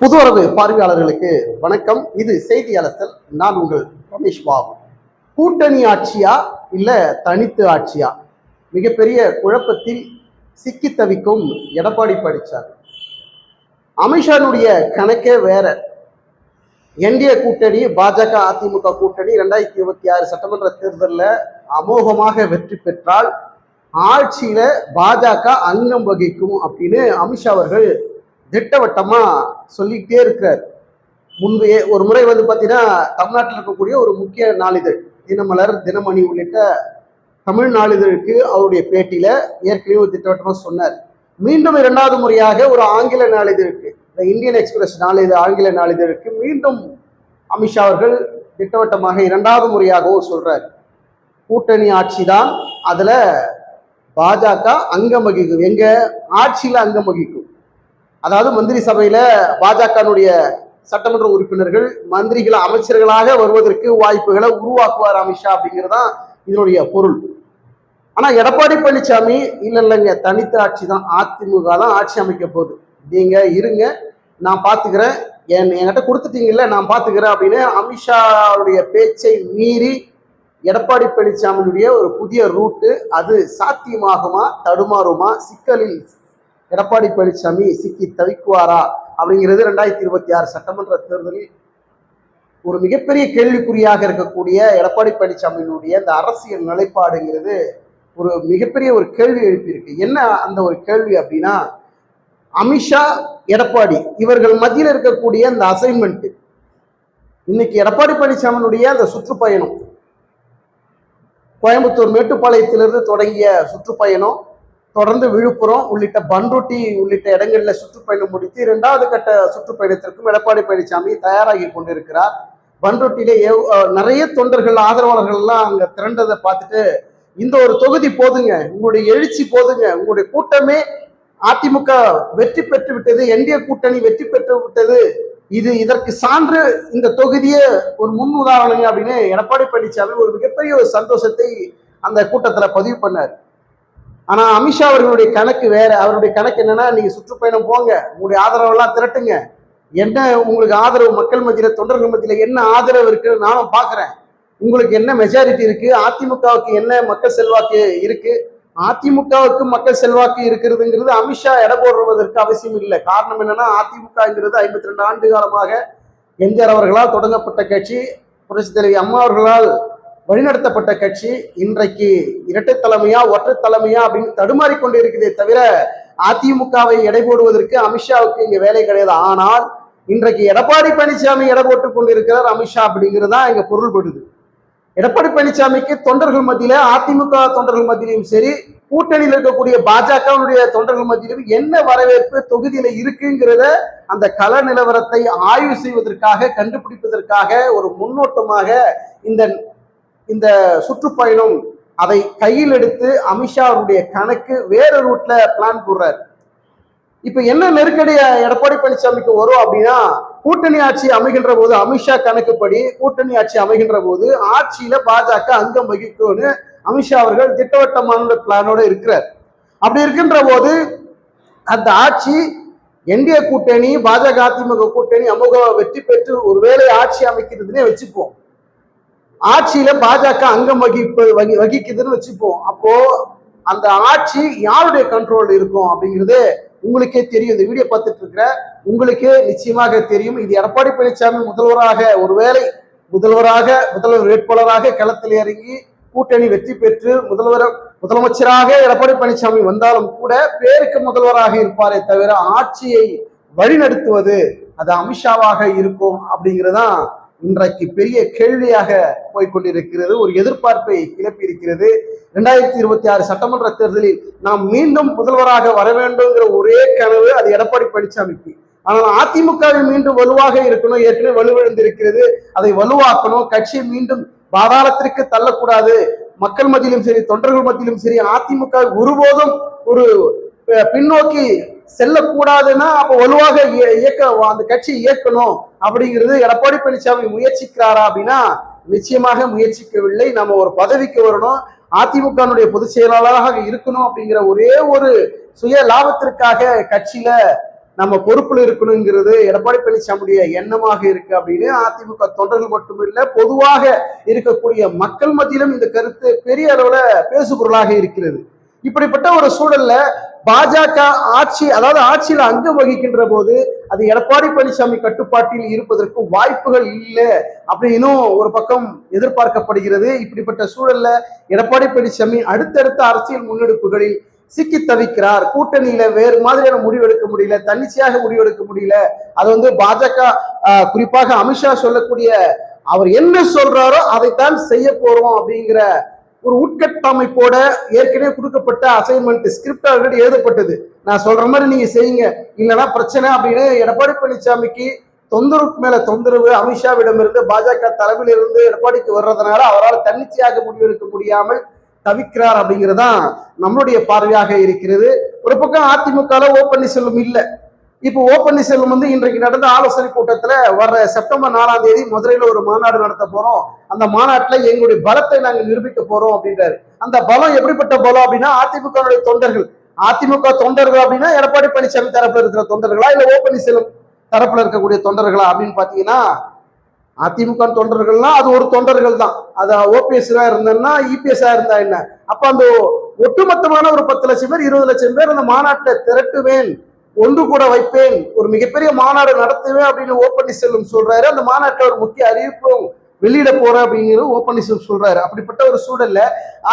புதுவரவு பார்வையாளர்களுக்கு வணக்கம். இது செய்தி அலசல் நான் உங்கள் ரமேஷ் பாபு. கூட்டணி ஆட்சியா இல்ல தனித்து ஆட்சியா? மிகப்பெரிய குழப்பத்தில் சிக்கி தவிக்கும் எடப்பாடி படிச்சார். அமித்ஷானுடைய கணக்கே வேற. என்டிஏ கூட்டணி பாஜக அதிமுக கூட்டணி ரெண்டாயிரத்தி இருபத்தி ஆறு சட்டமன்ற தேர்தலில் அமோகமாக வெற்றி பெற்றால் ஆட்சியில பாஜக அங்கம் வகிக்கும் அப்படின்னு அமித்ஷா அவர்கள் திட்டவட்டமா சொல்லிக்கிட்டே இருக்கிறார். முன்பு ஒரு முறை வந்து பார்த்தீங்கன்னா தமிழ்நாட்டில் இருக்கக்கூடிய ஒரு முக்கிய நாளிதழ் தினமலர் தினமணி உள்ளிட்ட தமிழ் நாளிதழுக்கு அவருடைய பேட்டியில ஏற்கனவே ஒரு திட்டவட்டமாக சொன்னார். மீண்டும் இரண்டாவது முறையாக ஒரு ஆங்கில நாளிதழுக்கு இந்த இந்தியன் எக்ஸ்பிரஸ் நாளிதழ் ஆங்கில நாளிதழுக்கு மீண்டும் அமித்ஷா அவர்கள் திட்டவட்டமாக இரண்டாவது முறையாகவும் சொல்றார். கூட்டணி ஆட்சி தான் அதில் பாஜக அங்கம் வகிக்கும் எங்க ஆட்சியில் அங்கம் வகிக்கும் அதாவது மந்திரி சபையில பாஜகனுடைய சட்டமன்ற உறுப்பினர்கள் மந்திரிகள் அமைச்சர்களாக வருவதற்கு வாய்ப்புகளை உருவாக்குவார் அமித்ஷா அப்படிங்கிறதான் இதனுடைய பொருள். ஆனா எடப்பாடி பழனிசாமி இல்ல இல்லைங்க தனித்த ஆட்சி தான் அதிமுக தான் ஆட்சி அமைக்க போகுது. நீங்க இருங்க நான் பாத்துக்கிறேன். என் என்கிட்ட கொடுத்துட்டீங்கல்ல நான் பாத்துக்கிறேன் அப்படின்னு அமித்ஷாவுடைய பேச்சை மீறி எடப்பாடி பழனிசாமியுடைய ஒரு புதிய ரூட்டு அது சாத்தியமாகுமா தடுமாறுமா சிக்கலில் எடப்பாடி பழனிசாமி சிக்கி தவிக்குவாரா அப்படிங்கிறது ரெண்டாயிரத்தி இருபத்தி ஆறு சட்டமன்ற தேர்தலில் ஒரு மிகப்பெரிய கேள்விக்குறியாக இருக்கக்கூடிய எடப்பாடி பழனிசாமியினுடைய இந்த அரசியல் நிலைப்பாடுங்கிறது ஒரு மிகப்பெரிய ஒரு கேள்வி எழுப்பியிருக்கு. என்ன அந்த ஒரு கேள்வி அப்படின்னா அமித்ஷா எடப்பாடி இவர்கள் மத்தியில் இருக்கக்கூடிய அந்த அசைன்மெண்ட் இன்னைக்கு எடப்பாடி பழனிசாமியினுடைய அந்த சுற்றுப்பயணம் கோயம்புத்தூர் மேட்டுப்பாளையத்திலிருந்து தொடங்கிய சுற்றுப்பயணம் தொடர்ந்து விழுப்புரம் உள்ளிட்ட பன்ருட்டி உள்ளிட்ட இடங்களில் சுற்றுப்பயணம் முடித்து இரண்டாவது கட்ட சுற்றுப்பயணத்திற்கும் எடப்பாடி பழனிசாமி தயாராகி கொண்டிருக்கிறார். பன்ருட்டியிலே நிறைய தொண்டர்கள் ஆதரவாளர்கள்லாம் அங்கே திரண்டதை பார்த்துட்டு இந்த ஒரு தொகுதி போதுங்க உங்களுடைய எழுச்சி போதுங்க உங்களுடைய கூட்டமே அதிமுக வெற்றி பெற்று விட்டது என்டிஏ கூட்டணி வெற்றி பெற்று விட்டது. இது இதற்கு சான்று இந்த தொகுதியே ஒரு முன் உதாரணங்க அப்படின்னு எடப்பாடி பழனிசாமி ஒரு மிகப்பெரிய ஒரு சந்தோஷத்தை அந்த கூட்டத்தில் பதிவு பண்ணார். ஆனா அமித்ஷா அவர்களுடைய கணக்கு வேற. அவருடைய கணக்கு என்னன்னா நீங்க சுற்றுப்பயணம் போங்க. உங்களுடைய ஆதரவெல்லாம் திரட்டுங்க. என்ன உங்களுக்கு ஆதரவு மக்கள் மத்தியில தொண்டர்கள் மத்தியில என்ன ஆதரவு இருக்குன்னு நானும் பாக்குறேன். உங்களுக்கு என்ன மெஜாரிட்டி இருக்கு? அதிமுகவுக்கு என்ன மக்கள் செல்வாக்கு இருக்கு? அதிமுகவுக்கு மக்கள் செல்வாக்கு இருக்கிறதுங்கிறது அமித்ஷா எடை போடுவதற்கு அவசியம் இல்லை. காரணம் என்னன்னா அதிமுகங்கிறது ஐம்பத்தி ரெண்டு ஆண்டு காலமாக எம்ஜிஆர் அவர்களால் தொடங்கப்பட்ட கட்சி. புரட்சித் தலைவி அம்மா அவர்களால் வழிநடத்தப்பட்ட கட்சி இன்றைக்கு இரட்டை தலைமையா ஒற்றை தலைமையா அப்படின்னு தடுமாறி கொண்டு இருக்குதே தவிர அதிமுகவை எடை போடுவதற்கு அமித்ஷாவுக்கு இங்க வேலை கிடையாது. ஆனால் இன்றைக்கு எடப்பாடி பழனிசாமி எடை போட்டு கொண்டிருக்கிறார் அமித்ஷா அப்படிங்கிறது தான் இங்க பொருள்படுது எடப்பாடி பழனிசாமிக்கு தொண்டர்கள் மத்தியில அதிமுக தொண்டர்கள் மத்தியிலும் சரி கூட்டணியில் இருக்கக்கூடிய பாஜகவுடைய தொண்டர்கள் மத்தியிலும் என்ன வரவேற்பு தொகுதியில இருக்குங்கிறத அந்த கள நிலவரத்தை ஆய்வு செய்வதற்காக கண்டுபிடிப்பதற்காக ஒரு முன்னோட்டமாக இந்த இந்த சுற்றுப்பயணம் அதை கையில் எடுத்து அமித்ஷா அவருடைய கணக்கு வேற ரூட்ல பிளான் போடுறாரு. இப்ப என்ன நெருக்கடி எடப்பாடி பழனிசாமிக்கு வரும் அப்படின்னா கூட்டணி ஆட்சி அமைகின்ற போது அமித்ஷா கணக்குப்படி கூட்டணி ஆட்சி அமைகின்ற போது ஆட்சியில பாஜக அங்கம் வகிக்கும்னு அமித்ஷா அவர்கள் திட்டவட்டமான பிளானோட இருக்கிறார். அப்படி இருக்கின்ற போது அந்த ஆட்சி என்டிஏ கூட்டணி பாஜக அதிமுக கூட்டணி அமோக வெற்றி பெற்று ஒருவேளை ஆட்சி அமைக்கிறதுனே வச்சுப்போம் ஆட்சியில பாஜக அங்கம் வகிப்பு வகி வகிக்குதுன்னு வச்சுப்போம். அப்போ அந்த ஆட்சி யாருடைய கண்ட்ரோல் இருக்கும் அப்படிங்கிறது உங்களுக்கே தெரியும். இந்த வீடியோ பார்த்துட்டு இருக்கிற உங்களுக்கே நிச்சயமாக தெரியும். இது எடப்பாடி பழனிசாமி முதல்வராக ஒருவேளை முதல்வராக முதல்வர் வேட்பாளராக களத்தில் இறங்கி கூட்டணி வெற்றி பெற்று முதல்வர் முதலமைச்சராக எடப்பாடி பழனிசாமி வந்தாலும் கூட பேருக்கு முதல்வராக இருப்பாரே தவிர ஆட்சியை வழிநடத்துவது அது அமித்ஷாவாக இருக்கும் அப்படிங்கிறதான் இன்றைக்கு பெரிய கேள்வியாக போய்கொண்டிருக்கிறது ஒரு எதிர்பார்ப்பை கிளப்பியிருக்கிறது. ரெண்டாயிரத்தி இருபத்தி ஆறு சட்டமன்ற தேர்தலில் நாம் மீண்டும் முதல்வராக வர வேண்டும்ங்கிற ஒரே கனவு அது எடப்பாடி பழனிசாமிக்கு. ஆனால் அதிமுகவில் மீண்டும் வலுவாக இருக்கணும் ஏற்கனவே வலுவிழந்திருக்கிறது. அதை வலுவாக்கணும் கட்சியை மீண்டும் பாதாளத்திற்கு தள்ளக்கூடாது. மக்கள் மத்தியிலும் சரி தொண்டர்கள் மத்தியிலும் சரி அதிமுக ஒருபோதும் ஒரு பின்னோக்கி செல்லக்கூடாதுன்னா அப்போ வலுவாக இய- இயக்க அந்த கட்சி இயக்கணும் அப்படிங்கிறது எடப்பாடி பழனிசாமி முயற்சிக்கிறாரா அப்படின்னா நிச்சயமாக முயற்சிக்கவில்லை. நம்ம ஒரு பதவிக்கு வரணும். அதிமுகனுடைய பொதுச் செயலாளராக இருக்கணும் அப்படிங்கிற ஒரே ஒரு சுய லாபத்திற்காக கட்சியில நம்ம பொறுப்புல இருக்கணுங்கிறது எடப்பாடி பழனிசாமியுடைய எண்ணமாக இருக்கு அப்படின்னு அதிமுக தொண்டர்கள் மட்டுமில்ல பொதுவாக இருக்கக்கூடிய மக்கள் மத்தியிலும் இந்த கருத்து பெரிய அளவுல பேசுபொருளாக இருக்கிறது. இப்படிப்பட்ட ஒரு சூழல்ல பாஜக ஆட்சி அதாவது ஆட்சியில் அங்கம் வகிக்கின்ற போது அது எடப்பாடி பழனிசாமி கட்டுப்பாட்டில் இருப்பதற்கு வாய்ப்புகள் இல்லை அப்படின்னும் ஒரு பக்கம் எதிர்பார்க்கப்படுகிறது. இப்படிப்பட்ட சூழல்ல எடப்பாடி பழனிசாமி அடுத்தடுத்த அரசியல் முன்னெடுப்புகளில் சிக்கி தவிக்கிறார். கூட்டணியில வேறு மாதிரியான முடிவெடுக்க முடியல தன்னிச்சையாக முடிவெடுக்க முடியல. அது வந்து பாஜக குறிப்பாக அமித்ஷா சொல்லக்கூடிய அவர் என்ன சொல்றாரோ அதைத்தான் செய்ய போறோம் அப்படிங்கிற ஒரு உட்கட்டமைப்போட ஏற்கனவே கொடுக்கப்பட்ட அசைன்மெண்ட் ஸ்கிரிப்ட் ஆல்ரெடி எழுதப்பட்டது. நான் சொல்ற மாதிரி நீங்க செய்யுங்க. இல்லைன்னா பிரச்சனை அப்படின்னு எடப்பாடி பழனிசாமிக்கு தொந்தரவுக்கு மேல தொந்தரவு அமித்ஷாவிடமிருந்து பாஜக தலைவில் இருந்து எடப்பாடிக்கு வர்றதுனால அவரால் தன்னிச்சையாக முடிவெடுக்க முடியாமல் தவிக்கிறார் அப்படிங்கிறதான் நம்மளுடைய பார்வையாக இருக்கிறது. ஒரு பக்கம் அதிமுக ஓ பன்னீர்செல்வம் இல்லை. இப்போ ஓ பன்னீர்செல்வம் வந்து இன்றைக்கு நடந்த ஆலோசனை கூட்டத்தில் வர்ற செப்டம்பர் நாலாம் தேதி மதுரையில் ஒரு மாநாடு நடத்த போறோம். அந்த மாநாட்டில் எங்களுடைய பலத்தை நாங்கள் நிரூபிக்க போறோம் அப்படின்றாரு. அந்த பலம் எப்படிப்பட்ட பலம் அப்படின்னா அதிமுக தொண்டர்கள். அதிமுக தொண்டர்கள் அப்படின்னா எடப்பாடி பழனிசாமி தரப்புல இருக்கிற தொண்டர்களா இல்லை ஓ பன்னீர்செல்வம் தரப்புல இருக்கக்கூடிய தொண்டர்களா அப்படின்னு பாத்தீங்கன்னா அதிமுக தொண்டர்கள்னா அது ஒரு தொண்டர்கள் தான். அது ஓபிஎஸ்ஸா இருந்தேன்னா இபிஎஸ்ஸா இருந்தா என்ன? அப்ப அந்த ஒட்டுமொத்தமான ஒரு பத்து லட்சம் பேர் இருபது லட்சம் பேர் அந்த மாநாட்டை திரட்டுவேன் ஒன்று கூட வைப்பேன். ஒரு மிகப்பெரிய மாநாடு நடத்துவேன் அப்படின்னு ஓ பன்னீர்செல்வம் சொல்றாரு. அந்த மாநாட்டில் ஒரு முக்கிய அறிவிப்பும் வெளியிட போற அப்படிங்கிறது ஓ பன்னீர்செல்வம் சொல்றாரு. அப்படிப்பட்ட ஒரு சூழல்ல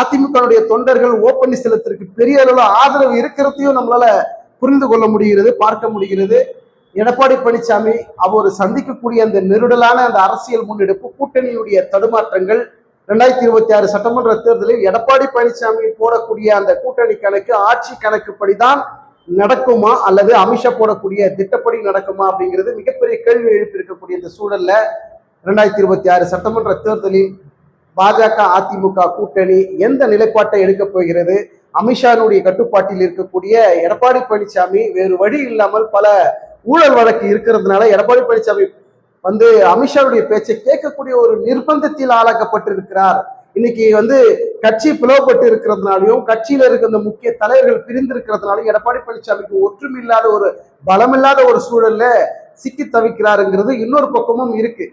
அதிமுகவுடைய தொண்டர்கள் ஓ பன்னீர்செல்வத்திற்கு பெரிய அளவில் ஆதரவு இருக்கிறதையும் நம்மளால புரிந்து கொள்ள முடிகிறது பார்க்க முடிகிறது. எடப்பாடி பழனிசாமி அவர் சந்திக்கக்கூடிய அந்த நெருடலான அந்த அரசியல் முன்னெடுப்பு கூட்டணியுடைய தடுமாற்றங்கள் ரெண்டாயிரத்தி இருபத்தி ஆறு சட்டமன்ற தேர்தலில் எடப்பாடி பழனிசாமி போடக்கூடிய அந்த கூட்டணி கணக்கு ஆட்சி கணக்குப்படிதான் நடக்குமா அல்லது அமிஷா போடக்கூடிய திட்டப்படி நடக்குமா அப்படிங்கிறது மிகப்பெரிய கேள்வி எழுப்பியிருக்கக்கூடிய இந்த சூழல்ல ரெண்டாயிரத்தி இருபத்தி ஆறு சட்டமன்ற தேர்தலில் பாஜக அதிமுக கூட்டணி எந்த நிலைப்பாட்டை எடுக்கப் போகிறது? அமித்ஷானுடைய கட்டுப்பாட்டில் இருக்கக்கூடிய எடப்பாடி பழனிசாமி வேறு வழி இல்லாமல் பல ஊழல் வழக்கு இருக்கிறதுனால எடப்பாடி பழனிசாமி வந்து அமித்ஷாவுடைய பேச்சை கேட்கக்கூடிய ஒரு நிர்பந்தத்தில் ஆளாக்கப்பட்டிருக்கிறார். இன்னைக்கு வந்து கட்சி பிளவுபட்டு இருக்கிறதுனாலையும் கட்சியில இருக்க அந்த முக்கிய தலைவர்கள் பிரிந்து இருக்கிறதுனாலும் எடப்பாடி பழனிசாமிக்கு ஒற்றுமை இல்லாத ஒரு பலமில்லாத ஒரு சூழல்ல சிக்கி தவிக்கிறாருங்கிறது இன்னொரு பக்கமும் இருக்கு.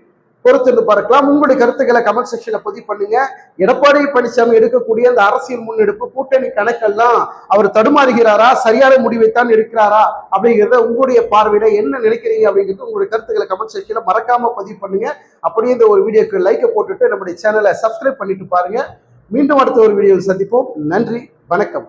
பொறுத்திருந்து பார்க்கலாம். உங்களுடைய கருத்துக்களை கமெண்ட் செக்ஷன்ல பதிவு பண்ணுங்க. எடப்பாடி பழனிசாமி எடுக்கக்கூடிய அந்த அரசியல் முன்னெடுப்பு கூட்டணி கணக்கெல்லாம் அவர் தடுமாறுகிறாரா? சரியான முடிவைத்தான் எடுக்கிறாரா? அப்படிங்கிறத உங்களுடைய பார்வையில என்ன நினைக்கிறீங்க அப்படிங்கிறது உங்களுடைய கருத்துக்களை கமெண்ட் செக்ஷன்ல மறக்காம பதிவு பண்ணுங்க. அப்படியே இந்த ஒரு வீடியோக்கு லைக்கை போட்டுட்டு நம்முடைய சேனலை சப்ஸ்கிரைப் பண்ணிட்டு பாருங்க. மீண்டும் அடுத்த ஒரு வீடியோவில் சந்திப்போம். நன்றி வணக்கம்.